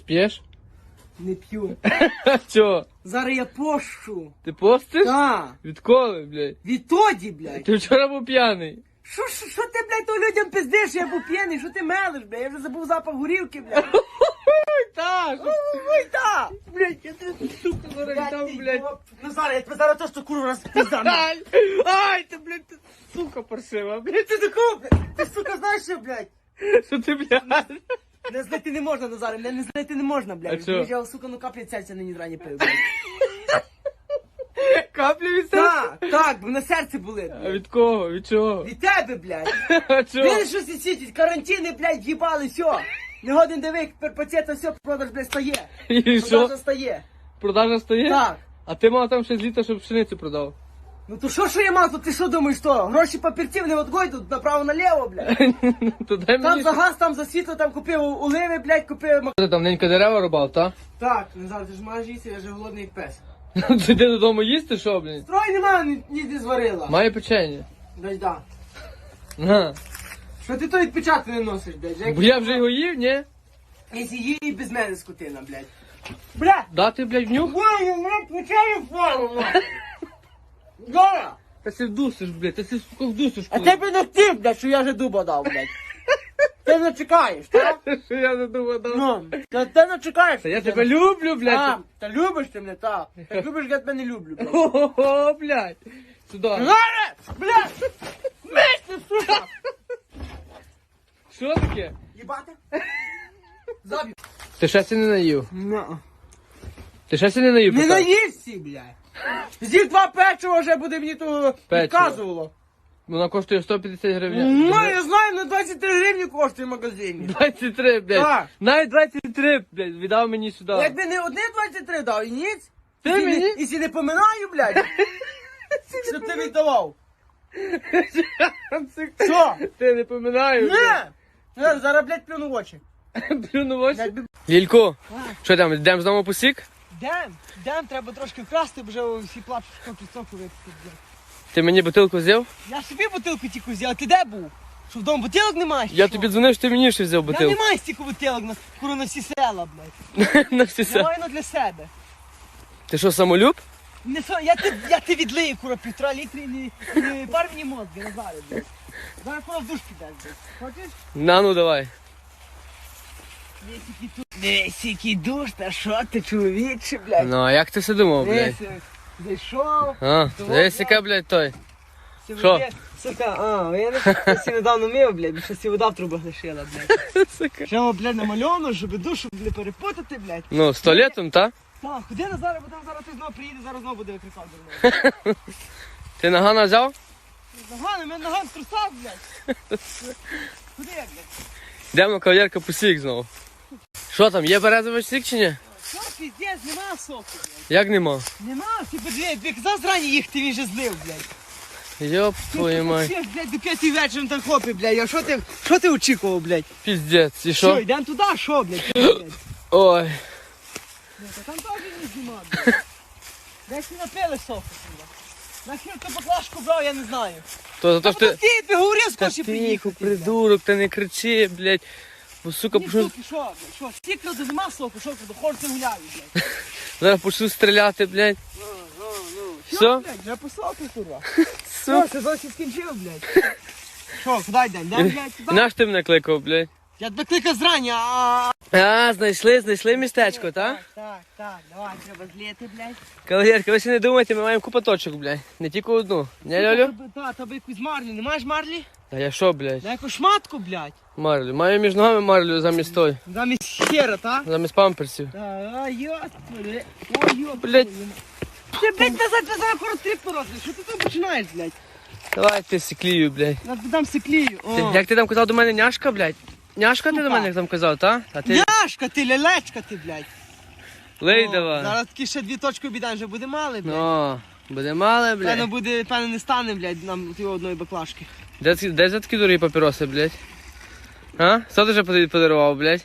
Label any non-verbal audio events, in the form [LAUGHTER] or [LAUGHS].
П'єш? Не п'ю. А [LAUGHS] чо? Зараз я пощу. Ти постиш? Та. Відколи, блядь? Відтоді, блядь. Ти вчора був п'яний. Що, що, що ти, блядь, то людям пиздиш, я був п'яний, що ти мелиш, блядь? Я вже забув запах горілки, блядь. Так! Ой, та! Блядь, я тебе сука зараз там, блядь. Ну зараз, я тебе зараз точно курва розпиздам. Ай, ай, ти, блядь, ти сука паршива, блядь. Ти такого, блядь? Ти, сука, знаєш що, блядь? Що ти, блядь? Не знайти не можна, Назаре, мене не знайти не можна, блядь. чо? Я, сука, ну каплі серця нині зрані пив, блядь. Від серця? Так, так, бо на серці були. А від кого? Від чого? Від тебе, блядь. [LAUGHS] А чого? Видиш, що сі сидять, карантини, блядь, їбали, все. Не годин диви, тепер пацієнта все, продаж, блядь, стає. І що? Продажа стає. Продажа стає? Так. А ти мав там ще з літа, щоб пшеницю продав. Ну то що, що я мав, то ти що думаєш, що? Гроші папірців не отгой тут направо-наліво, блядь. [LAUGHS] То дай Там мені. за газ, там за світло, там купив оливи, блядь, купив... мак- Ти там ненька дерева рубав, та? Так, Назар, ти ж маєш їсти, я вже голодний як пес. [LAUGHS] Ти йди додому їсти, що, блін? Строй нема, ні, ніде зварила. Має печення. Дай да. На. Що ти то відпечатки не носиш, блядь? Як... Бо я вже його їв, ні? Якщо її без мене скотина, блядь. Бля! Дати, блядь, в нюх? Ваня, блядь, включаю форму, Дора! Та си вдусиш, блядь, та си, сука, вдусиш. А тебе не ти, блядь, що я вже дуба дав, блядь. Ти не чекаєш, так? [LAUGHS] Що я не думав, да? Ну, та ти не чекаєш. Та я тебе люблю, А, блядь. та любиш ти мене, так. Так любиш, я тебе не люблю, блядь. Ого, блядь. Сюди. Зараз, блядь! Мисти, сука! Що таке? Їбати? [LAUGHS] Заб'ю. Ти ще си не наїв. Ну. Ти ще си не наїв, Не пока? наївся, блядь. З'їв два печива вже буде мені то Печиво. відказувало. Вона коштує 150 гривень. Ну, я знаю, на 23 гривні коштує в магазині. 23, блядь. Так. Навіть 23, блядь, віддав мені сюди. Якби не одне 23 дав і ніц. Ти і мені? І сі не поминаю, блядь. [LAUGHS] Щоб ти віддавав. [LAUGHS] Що? Ти не поминаю. Не! Не, зараз, блядь, плюну в очі. [LAUGHS] Плюну в очі. Лілько, що там, йдемо знову посік? Дем, дем, треба трошки вкрасти, бо вже всі плачуть, скільки соку випити. Ти мені бутилку взяв? Я собі бутилку тільки взяв, а ти де був? Що вдома бутилок немає? Я тобі дзвонив, що ти мені ще взяв Я бутилку. не маю стільки бутилок на, куру, на всі села, блядь. [LAUGHS] На всі Я се. маю для себе. Ти що, самолюб? Не со, я, ти, я ти відлию, кура, півтора літри, не, не пар мені мозги, Назаре, блядь. Зараз кура в душ підеш, блядь. Хочеш? На, ну давай. Десь душ, та що ти, чоловіче, блядь. Ну, а як ти все думав, блядь? Десь, зайшов. А, десь яка, блядь, той. Що? Сука, а, я не сі недавно мив, блядь, що сі вода в трубах лишила, блядь. [LAUGHS] Сука. Ще, блядь, намальовано, щоб душу не перепутати, блядь. Ну, з туалетом, та? Так, ходи на зараз, бо там зараз ти знову приїде, зараз знову буде викрикати дурно. [LAUGHS] Ти нагана взяв? Наган, у мене наган в трусах, блядь. [LAUGHS] Куди я, блядь? Йдемо кавалерка посік знову. Що там, є березовий сік чи ні? Що, піздець, нема соку, блядь. Як нема? Нема, ти подивись, ти казав зрані їхати, він же злив, блядь. Йоп, твою мать. Ти, блядь, до п'ятої вечора там хлопі, блядь, а що ти, що ти очікував, блядь? Піздець, і Що, що? йдемо туди, що, блядь? Що, блядь? Ой. Ну, та Там теж не знімав, блядь. Десь не напили соку, блядь. Нахер ти баклажку брав, я не знаю. То за Та що ти... ти, ти говорив, Та тихо, приїхати. блядь. придурок, та не кричи, блядь. Бо, сука, Ні, почну... суки, що, блядь, що? Всі краду нема соку, що краду, хорти гуляють, блядь. Зараз почну стріляти, блядь. Що, Що? блядь, вже послав ти, курва. Що, сезон ще скінчив, блядь? Що, куди йдемо? Йдемо, блядь, І? Наш ти мене кликав, блядь. Я тебе кликав зрання, а... А, знайшли, знайшли містечко, та? Так, так, так, давай, треба зліти, блядь. Кавалерка, ви ще не думайте, ми маємо купа точок, блядь. Не тільки одну. Не, Льолю? Та, тебе якусь марлю, не маєш марлі? А я що, блядь? На якусь шматку, блядь. Марлю. Маю між ногами марлю замість той. Замість хера, та? Замість памперсів. Та, ой, господи. Ой, ой, Блядь. Ти, блядь, назад, назад, скоро тріп поросли. Що ти там починаєш, блядь? Давай ти сіклію, блядь. Я дам сиклію. Ти, О. як ти там казав до мене няшка, блядь? Няшка ти до мене там казав, та? А ти Няшка ти, лялечка ти, блядь. лей О, давай. Зараз такі ще дві точки обідаємо, вже буде мали, блядь. Ну, буде мале, Певно блядь. буде, певно не стане, блядь, нам тієї одної баклажки. Де, ці- де за такі дорогі папіроси, блядь? А? Що ти вже подарував, блядь?